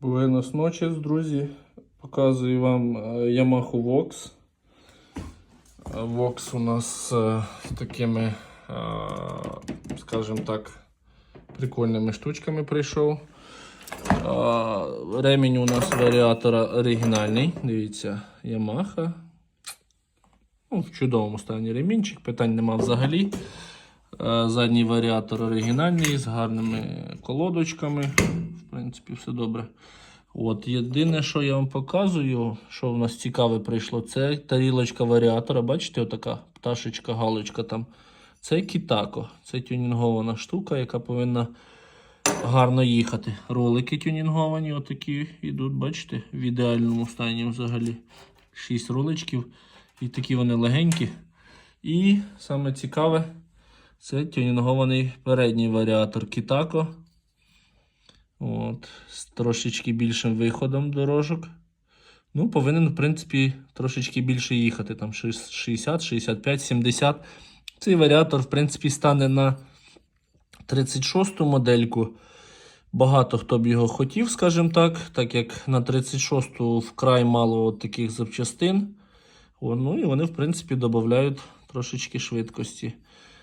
Buenos noches, друзі. Показую вам е, Yamaha Vox. Е, Vox у нас е, з такими, скажімо так, прикольними штучками прийшов. Ремінь у нас варіатора оригінальний. Дивіться, Yamaha. Ну, в чудовому стані ремінчик, питань нема взагалі. Задній варіатор оригінальний з гарними колодочками. Принципі, все добре. От, єдине, що я вам показую, що в нас цікаве прийшло, це тарілочка варіатора. Бачите, отака пташечка, галочка там. Це Кітако. Це тюнінгована штука, яка повинна гарно їхати. Ролики тюнінговані, отакі йдуть, бачите, в ідеальному стані взагалі. Шість роличків. І такі вони легенькі. І саме цікаве, це тюнінгований передній варіатор Кітако. От, з трошечки більшим виходом дорожок. Ну, повинен, в принципі, трошечки більше їхати. Там 60, 65, 70. Цей варіатор, в принципі, стане на 36-ту модельку. Багато хто б його хотів, скажімо так, так як на 36-ту вкрай мало от таких запчастин. Ну і вони, в принципі, додають трошечки швидкості.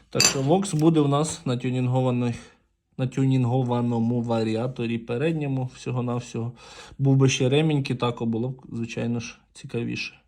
Так що Vox буде у нас на тюнінгованих на тюнінгованому варіаторі передньому всього-навсього. Був би ще ремінь, тако було б, звичайно ж, цікавіше.